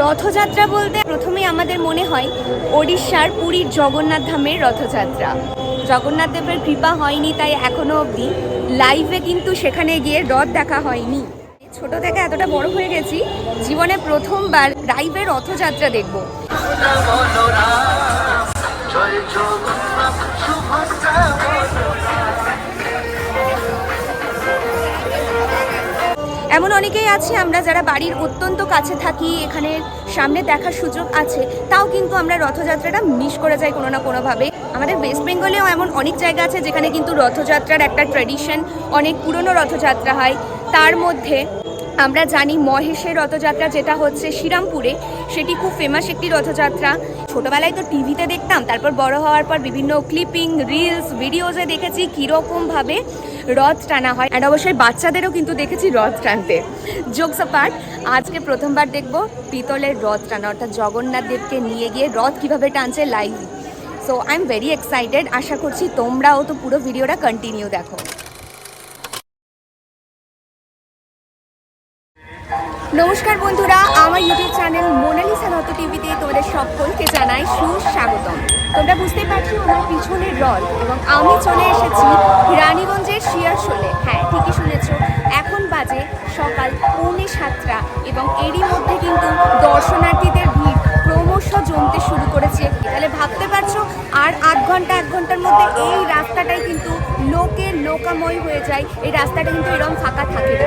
রথযাত্রা বলতে প্রথমেই আমাদের মনে হয় ওড়িশার পুরীর জগন্নাথ ধামের রথযাত্রা। জগন্নাথ দেবের কৃপা হয়নি তাই এখনও অবধি লাইভে কিন্তু সেখানে গিয়ে রথ দেখা হয়নি। ছোট থেকে এতটা বড় হয়ে গেছি, জীবনে প্রথমবার লাইভে রথযাত্রা দেখব। এমন অনেকেই আছে, আমরা যারা বাড়ির অত্যন্ত কাছে থাকি, এখানে সামনে দেখার সুযোগ আছে, তাও কিন্তু আমরা রথযাত্রাটা মিস করে যাই কোনো না কোনোভাবে। আমাদের ওয়েস্ট বেঙ্গলেও এমন অনেক জায়গা আছে, যেখানে কিন্তু রথযাত্রার একটা ট্র্যাডিশন অনেক পুরনো রথযাত্রা হয়। তার মধ্যে আমরা জানি মহেশের রথযাত্রা যেটা হচ্ছে শ্রীরামপুরে, সেটি খুব ফেমাস একটি রথযাত্রা। ছোটবেলায় তো টিভিতে দেখতাম, তারপর বড় হওয়ার পর বিভিন্ন ক্লিপিং রিলস ভিডিওসে দেখেছি কীরকমভাবে রথ টানা হয়। অ্যান্ড অবশ্যই বাচ্চাদেরও কিন্তু দেখেছি রথ টানতে। জোকস পার্ট আজকে প্রথমবার দেখব পিতলের রথ টানা, অর্থাৎ জগন্নাথ দেবকে নিয়ে গিয়ে রথ কীভাবে টানছে live so I am very excited আশা করছি তোমরাও তো পুরো ভিডিওটা কন্টিনিউ দেখো। নমস্কার বন্ধুরা, আমার ইউটিউব চ্যানেল মোনালিসা নত টিভিতে তোমাদের সকলকে জানাই সুস্বাগতম। তোমরা বুঝতেই পারছ আমার পিছনের রথ এবং আমি চলে এসেছি রানীগঞ্জের শিয়ারশোলে। হ্যাঁ ঠিকই শুনেছ, এখন বাজে সকাল পৌনে সাতটা এবং এরই মধ্যে কিন্তু দর্শনার্থীদের ভিড় ক্রমশ জমতে শুরু করেছে। তাহলে ভাবতে পারছ, আর আধ ঘণ্টা এক ঘণ্টার মধ্যে এই রাস্তাটাই কিন্তু লোকে লোকাময় হয়ে যায়। এই রাস্তাটা কিন্তু এরকম ফাঁকা থাকে না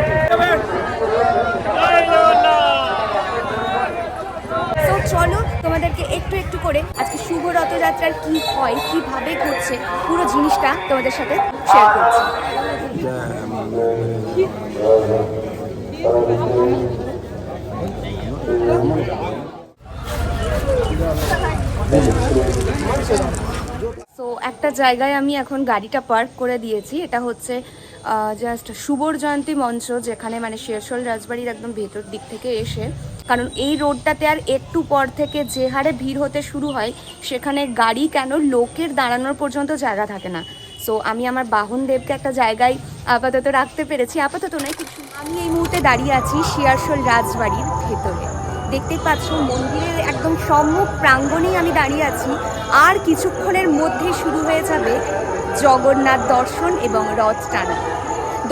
তো চলো তোমাদেরকে একটু একটু করে আজকে শুভ রথযাত্রার কি হয়, কীভাবে ঘটছে, পুরো জিনিসটা তোমাদের সাথে শেয়ার করছি। তো একটা জায়গায় আমি এখন গাড়িটা পার্ক করে দিয়েছি। এটা হচ্ছে জাস্ট শুভর জয়ন্তী মঞ্চ, যেখানে মানে শেরশোল রাজবাড়ির একদম ভেতর দিক থেকে এসে কারণ এই রোডটাতে আর একটু পর থেকে যে হারে ভিড় হতে শুরু হয়, সেখানে গাড়ি কেন লোকের দাঁড়ানোর পর্যন্ত জায়গা থাকে না। সো আমি আমার বাহন দেবকে একটা জায়গায় আপাতত রাখতে পেরেছি। আপাতত নয় কিছু আমি এই মুহূর্তে দাঁড়িয়ে আছি শিয়ারশোল রাজবাড়ির ভেতরে। দেখতে পাচ্ছ মন্দিরের একদম সম্মুখ প্রাঙ্গণেই আমি দাঁড়িয়ে আছি। আর কিছুক্ষণের মধ্যেই শুরু হয়ে যাবে জগন্নাথ দর্শন এবং রথ টানা।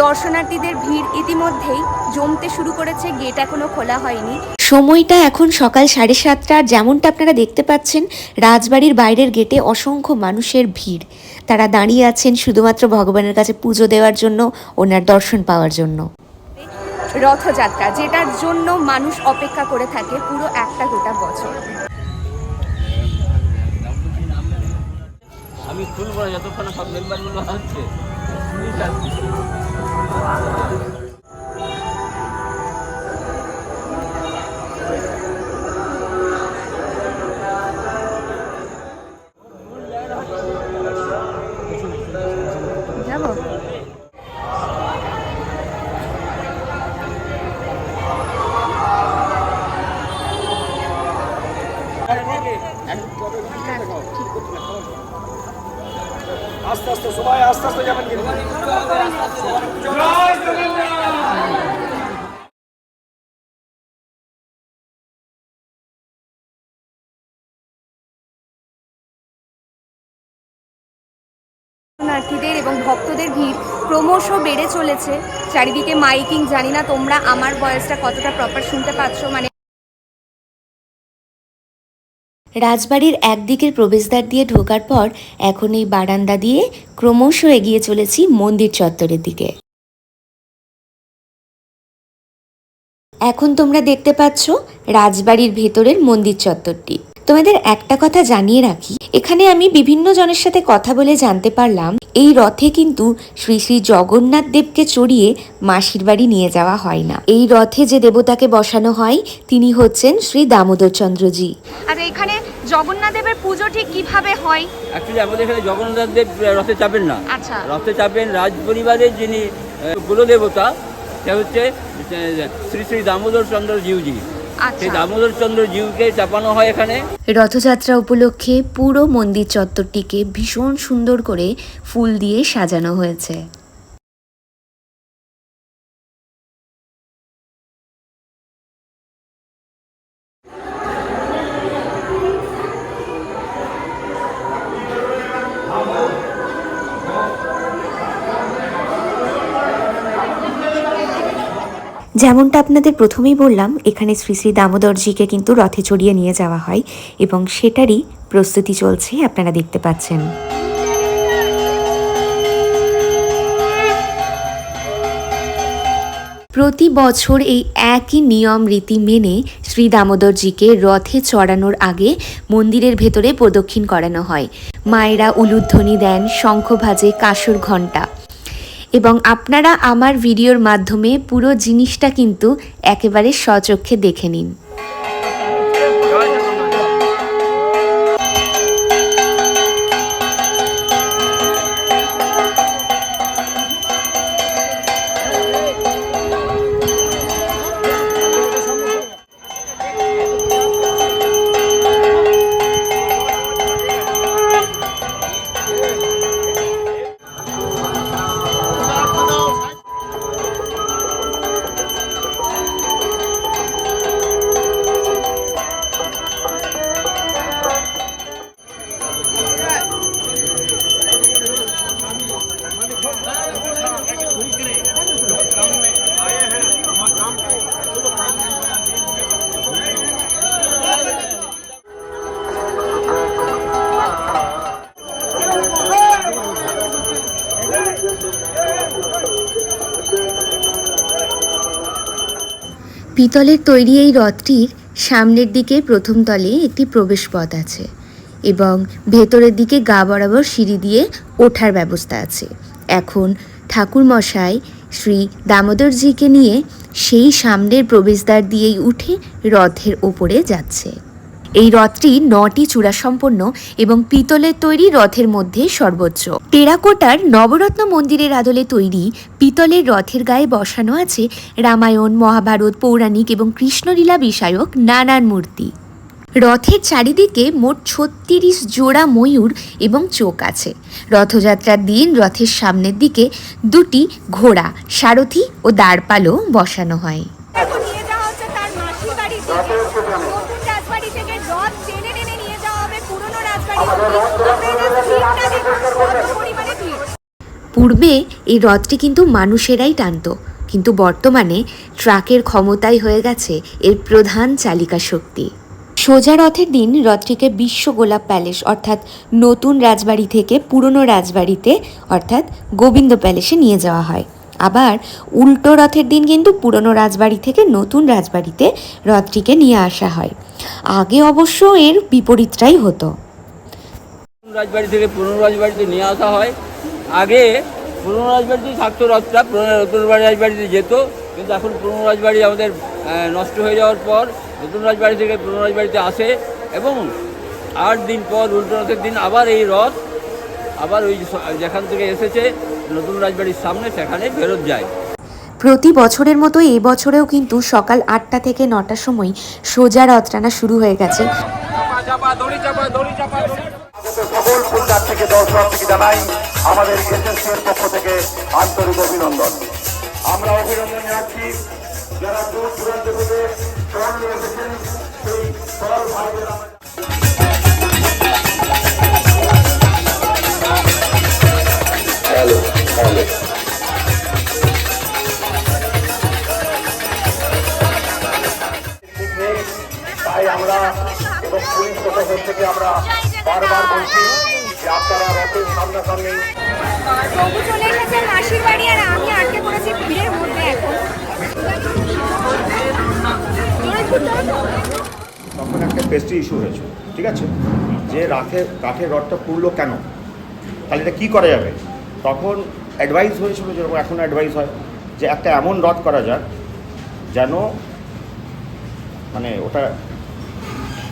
দর্শনার্থীদের ভিড় ইতিমধ্যেই জমতে শুরু করেছে গেট এখনও খোলা হয়নি। সময়টা এখন সকাল সাড়ে সাতটা যেমনটা আপনারা দেখতে পাচ্ছেন রাজবাড়ির বাইরের গেটে অসংখ্য মানুষের ভিড়। তারা দাঁড়িয়ে আছেন শুধুমাত্র ভগবানের কাছে পুজো দেওয়ার জন্য ওনার দর্শন পাওয়ার জন্য। রথযাত্রা যেটার জন্য মানুষ অপেক্ষা করে থাকে পুরো একটা গোটা বছর। আমি খুলবো না যতক্ষণ সব মেম্বারগুলো আসছে যাব। আস্তে আস্তে, সবাই আস্তে আস্তে যাবেন দর্শনার্থীদের এবং ভক্তদের ভিড় ক্রমশ বেড়ে চলেছে। চারিদিকে মাইকিং, জানি না তোমরা আমার ভয়েসটা কতটা প্রপার শুনতে পাচ্ছ মানে রাজবাড়ির একদিকের প্রবেশদ্বার দিয়ে ঢোকার পর এখন এই বারান্দা দিয়ে ক্রমশ এগিয়ে চলেছি মন্দির চত্বরের দিকে। এখন তোমরা দেখতে পাচ্ছ রাজবাড়ির ভেতরের মন্দির চত্বরটি। তোমাদের একটা কথা জানিয়ে রাখি এখানে আমি বিভিন্ন জনের সাথে কথা বলে জানতে পারলাম এই রথে কিন্তু শ্রী শ্রী জগন্নাথ দেবকে চড়িয়ে মাসির বাড়ি নিয়ে যাওয়া হয় না। এই রথে যে দেবতাকে বসানো হয় তিনি হচ্ছেন শ্রী দামোদর চন্দ্রজি। আর এখানে জগন্নাথ দেবের পুজো ঠিক কীভাবে হয়? অ্যাকচুয়ালি আমাদের এখানে জগন্নাথ দেব রথে চাপেন না। আচ্ছা। রথে চাপেন রাজ পরিবারের যিনি কুলদেবতা সে হচ্ছে শ্রী শ্রী দামোদর চন্দ্র জিউজি সেই আচ্ছা। দামোদর চন্দ্র জিউকে চাপানো হয় এখানে। রথযাত্রা উপলক্ষে পুরো মন্দির চত্বরটিকে ভীষণ সুন্দর করে ফুল দিয়ে সাজানো হয়েছে। যেমনটা আপনাদের প্রথমেই বললাম, এখানে শ্রী শ্রী দামোদরজিকে কিন্তু রথে চড়িয়ে নিয়ে যাওয়া হয় এবং সেটারই প্রস্তুতি চলছে, আপনারা দেখতে পাচ্ছেন। প্রতি বছর এই একই নিয়ম রীতি মেনে শ্রী দামোদরজিকে রথে চড়ানোর আগে মন্দিরের ভেতরে প্রদক্ষিণ করানো হয়। মায়েরা উলুধ্বনি দেন শঙ্খ ভাজে কাসর ঘণ্টা। এবং আপনারা আমার ভিডিওর মাধ্যমে পুরো জিনিসটা কিন্তু একেবারে স্বচক্ষে দেখে নিন। পিতলের তৈরি এই রথটির সামনের দিকে প্রথম তলে একটি প্রবেশপথ আছে এবং ভেতরের দিকে গা বরাবর সিঁড়ি দিয়ে ওঠার ব্যবস্থা আছে। এখন ঠাকুর মশাই শ্রী দামোদরজিকে নিয়ে সেই সামনের প্রবেশদ্বার দিয়েই উঠে রথের ওপরে যাচ্ছে। এই রথটি নটি চূড়া সম্পন্ন এবং পিতলের তৈরি রথের মধ্যে সর্বোচ্চ। টেরাকোটার নবরত্ন মন্দিরের আদলে তৈরি পিতলের রথের গায়ে বসানো আছে রামায়ণ, মহাভারত, পৌরাণিক এবং কৃষ্ণলীলা বিষয়ক নানান মূর্তি। রথের চারিদিকে মোট ছত্রিশ জোড়া ময়ূর এবং চোখ আছে। রথযাত্রার দিন রথের সামনের দিকে দুটি ঘোড়া, সারথি ও দাঁড়পালও বসানো হয়। পূর্বে এই রথটি কিন্তু মানুষেরাই টানত, কিন্তু বর্তমানে ট্রাকের ক্ষমতাই হয়ে গেছে এর প্রধান চালিকা শক্তি। সোজা রথের দিন রথটিকে বিশ্ব গোলাপ প্যালেস অর্থাৎ নতুন রাজবাড়ি থেকে পুরনো রাজবাড়িতে অর্থাৎ গোবিন্দ প্যালেসে নিয়ে যাওয়া হয়। আবার উল্টো রথের দিন কিন্তু পুরনো রাজবাড়ি থেকে নতুন রাজবাড়িতে রথটিকে নিয়ে আসা হয়। আগে অবশ্য এর বিপরীতটাই হতো। রাজবাড়ি থেকে পুরনো রাজবাড়িতে নিয়ে আসা হয়। আগে পুরনো রাজবাড়িতে থাকতো রথটা পুরনো নতুন রাজবাড়িতে যেত। কিন্তু এখন পুরনো রাজবাড়ি আমাদের নষ্ট হয়ে যাওয়ার পর নতুন রাজবাড়ি থেকে পুরনো রাজবাড়িতে আসে এবং আট দিন পর উল্টো রথের দিন আবার এই রথ আবার ওই যেখান থেকে এসেছে নতুন রাজবাড়ির সামনে সেখানে ফেরত যায়। প্রতি বছরের মতো এই বছরেও কিন্তু সকাল আটটা থেকে নটার সময় সোজা রথ টানা শুরু হয়ে গেছে। সকল ফুলদার থেকে দর্শক থেকে জানাই আমাদের এসএসসির পক্ষ থেকে আন্তরিক অভিনন্দন। আমরা অভিনন্দন জানাচ্ছি যারা দূর দূরান্ত থেকে স্মরণ নিয়ে এসেছেন সেই সরল ভাইদের তাই আমরা এবং পুলিশ প্রশাসন থেকে আমরা বারবার বলছি আপনারা রথের সামনাসামনি। প্রভু চলে মাসির বাড়ি আর আমি আটকে পড়েছি ভিড়ের মধ্যে এখন। তখন একটা পেস্ট্রি ইস্যু হয়েছে ঠিক আছে? যে রাখে কাঠের রডটা পুড়লো কেন? তাহলে এটা কী করা যাবে? তখন অ্যাডভাইস হয়েছিল যেরকম এখন অ্যাডভাইস হয় যে একটা এমন রদ করা যাক যেন মানে ওটা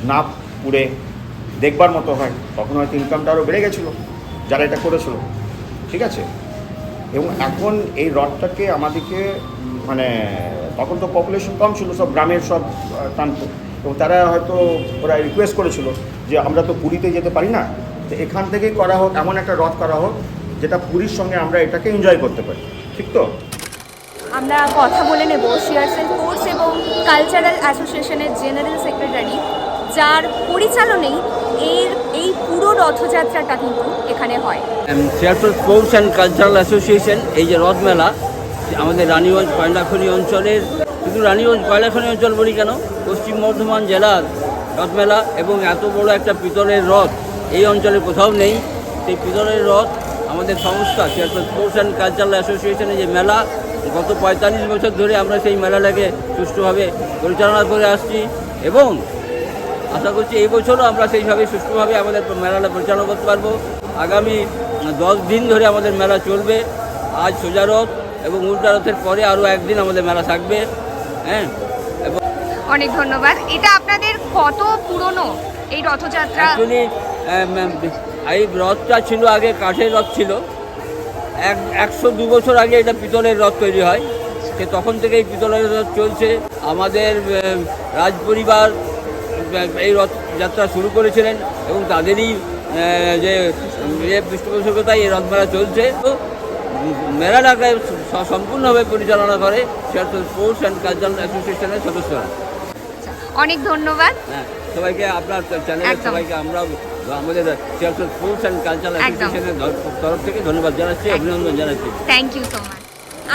না পুড়ে দেখবার মতো হয়। তখন হয়তো ইনকামটা আরও বেড়ে গেছিল, যারা এটা করেছিল। ঠিক আছে? এবং এখন এই রডটাকে আমাদেরকে মানে তখন তো পপুলেশন কম ছিল, সব গ্রামের সব টানত এবং তারা হয়তো ওরা রিকোয়েস্ট করেছিল যে আমরা তো পুরীতে যেতে পারি না, তো এখান থেকেই করা হোক, এমন একটা রথ করা হোক, যেটা পুরীর সঙ্গে আমরা এটাকে এনজয় করতে পারি। ঠিক তো? আমরা কথা বলে নেব। শিয়ারসেল ফোর্স এবং কালচারাল অ্যাসোসিয়েশনের জেনারেল সেক্রেটারি যার পরিচালনেই এর এই পুরো রথযাত্রাটা কিন্তু এখানে হয়। Sherpur sports and cultural association এই যে রথমেলা আমাদের রানীগঞ্জ কয়লাখনি অঞ্চলের শুধু রানীগঞ্জ কয়লাখনি অঞ্চল বলি কেন? পশ্চিম বর্ধমান জেলার রথমেলা এবং এত বড় একটা পিতলের রথ এই অঞ্চলে কোথাও নেই। সেই পিতলের রথ আমাদের সংস্থা সিয়াটল স্পোর্টস অ্যান্ড কালচারাল অ্যাসোসিয়েশনের যে মেলা, গত পঁয়তাল্লিশ বছর ধরে আমরা সেই মেলাটাকে সুষ্ঠুভাবে পরিচালনা করে আসছি এবং আশা করছি এই বছরও আমরা সেইভাবে সুষ্ঠুভাবে আমাদের মেলাটা পরিচালনা করতে পারব। আগামী দশ দিন ধরে আমাদের মেলা চলবে। আজ সোজা রথ এবং উল্টা রথের পরে আরও একদিন আমাদের মেলা থাকবে। হ্যাঁ? এবং অনেক ধন্যবাদ। এটা আপনাদের কত পুরনো এই রথযাত্রা? অ্যাকচুয়ালি এই রথটা ছিল আগে কাঠের রথ ছিল। এক একশো দু বছর আগে এটা পিতলের রথ তৈরি হয়। সে তখন থেকেই পিতলের রথ চলছে। আমাদের রাজপরিবার এই রথযাত্রা শুরু করেছিলেন এবং তাদেরই যে পৃষ্ঠপোষকতায় এই রথমেলা চলছে। তো মেলাটাকে সম্পূর্ণভাবে পরিচালনা করে সেটা স্পোর্টস অ্যান্ড কালচারাল অ্যাসোসিয়েশনের সদস্যরা। অনেক ধন্যবাদ। হ্যাঁ সবাইকে আপনার চ্যানেলের সবাইকে আমরা আমাদের স্পোর্টস অ্যান্ড কালচারাল। অ্যাসোসিয়েশনের তরফ থেকে ধন্যবাদ জানাচ্ছি অভিনন্দন জানাচ্ছি। থ্যাংক ইউ সো মাচ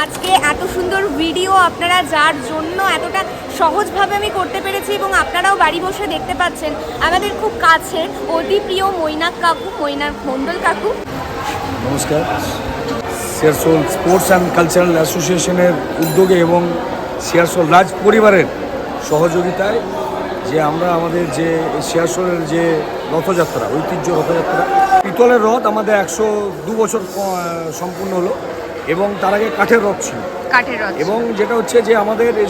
আজকে এত সুন্দর ভিডিও আপনারা যার জন্য এতটা সহজভাবে আমি করতে পেরেছি এবং আপনারাও বাড়ি বসে দেখতে পাচ্ছেন, আমাদের খুব কাছে অতি প্রিয় মৈনাক কাকু, মৈনাক মণ্ডল কাকু। নমস্কার। সিয়ারসোল স্পোর্টস অ্যান্ড কালচারাল অ্যাসোসিয়েশনের উদ্যোগে এবং সিয়ারসোল রাজ পরিবারের সহযোগিতায় যে আমরা আমাদের যে সিয়ারসোলের যে রথযাত্রা, ঐতিহ্য রথযাত্রা, পিতলের রথ আমাদের একশো দু বছর সম্পূর্ণ হলো। এবং তার আগে কাঠের রথ ছিল। কাঠের রথ এবং যেটা হচ্ছে যে আমাদের এই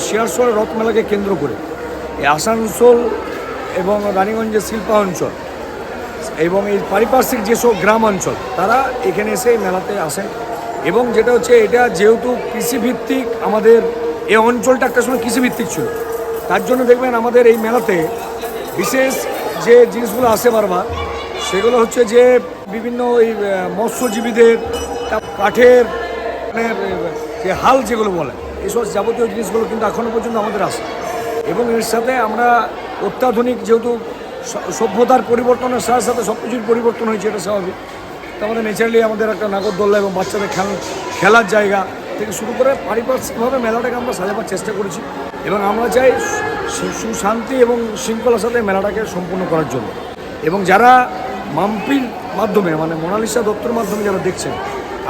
রথ মেলাকে কেন্দ্র করে এই আসানসোল এবং রানীগঞ্জের শিল্পা অঞ্চল এবং এই পারিপার্শ্বিক যেসব গ্রাম অঞ্চল তারা এখানে এসে মেলাতে আসেন। এবং যেটা হচ্ছে এটা যেহেতু কৃষিভিত্তিক আমাদের এই অঞ্চলটা একটা সময় কৃষিভিত্তিক ছিল। তার জন্য দেখবেন আমাদের এই মেলাতে বিশেষ যে জিনিসগুলো আসে বারবার সেগুলো হচ্ছে যে বিভিন্ন এই মৎস্যজীবীদের কাঠের যে হাল যেগুলো বলে, এইসব যাবতীয় জিনিসগুলো কিন্তু এখনও পর্যন্ত আমাদের আসে এবং এর সাথে আমরা অত্যাধুনিক যেহেতু সভ্যতার পরিবর্তনের সাথে সাথে সব কিছুর পরিবর্তন হয়েছে, এটা স্বাভাবিক। তো আমাদের ন্যাচারালি আমাদের একটা নাগরদোল্লা এবং বাচ্চাদের খেল, খেলার জায়গা থেকে শুরু করে পারিপার্শ্বিকভাবে মেলাটাকে আমরা সাজাবার চেষ্টা করেছি। এবং আমরা চাই সুশান্তি এবং শৃঙ্খলার সাথে মেলাটাকে সম্পূর্ণ করার জন্য। এবং যারা মাম্পির মাধ্যমে মানে মোনালিসা দত্তর মাধ্যমে যারা দেখছেন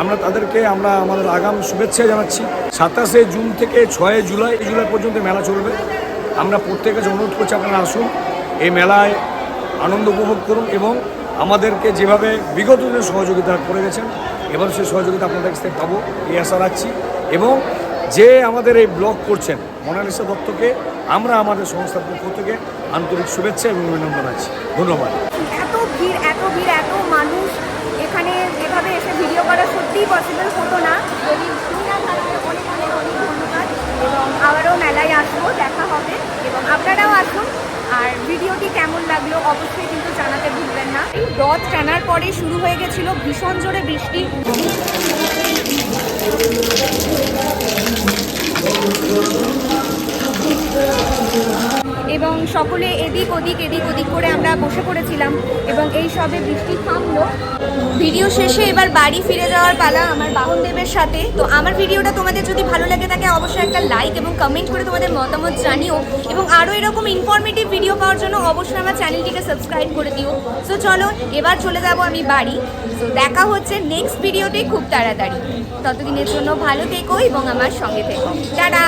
আমরা তাদেরকে, আমরা আমাদের আগাম শুভেচ্ছা জানাচ্ছি। সাতাশে জুন থেকে ছয় জুলাই জুলাই পর্যন্ত মেলা চলবে। আমরা প্রত্যেকের কাছে অনুরোধ করছি আপনারা আসুন, এই মেলায় আনন্দ উপভোগ করুন এবং আমাদেরকে যেভাবে বিগত দিনের সহযোগিতা করে গেছেন, এবার সেই সহযোগিতা আপনাদের কাছ থেকে পাবো, এই আশা রাখছি। এবং যে আমাদের এই ব্লগ করছেন, মোনালিসা দত্তকে, আমরা আমাদের সংস্থার পক্ষ থেকে আন্তরিক শুভেচ্ছা এবং অভিনন্দন আছি ধন্যবাদ। এত ভিড় এত ভিড়, এত মানুষ এখানে ভিডিও করা সত্যিই পসিবল হতো না। যদি না অনেক এবং আবারও মেলায় আসব, দেখা হবে। এবং আপনারাও আসুন। আর ভিডিওটি কেমন লাগল অবশ্যই কিন্তু জানাতে ভুলবেন না। রথ টানার পরে শুরু হয়ে গেছিল ভীষণ জোরে বৃষ্টি। এবং সকলে এদিক ওদিক এদিক ওদিক করে আমরা বসে পড়েছিলাম এবং এই সবে বৃষ্টি থামলো। ভিডিও শেষে এবার বাড়ি ফিরে যাওয়ার পালা আমার বাহনদেবের সাথে। তো আমার ভিডিওটা তোমাদের যদি ভালো লাগে থাকে, অবশ্যই একটা লাইক এবং কমেন্ট করে তোমাদের মতামত জানিও এবং আরও এরকম ইনফরমেটিভ ভিডিও পাওয়ার জন্য অবশ্যই আমার চ্যানেলটিকে সাবস্ক্রাইব করে দিও। সো চলো, এবার চলে যাব আমি বাড়ি। তো দেখা হচ্ছে নেক্সট ভিডিওতে খুব তাড়াতাড়ি। ততদিনের জন্য ভালো থেকো এবং আমার সঙ্গে থেকো। টাটা!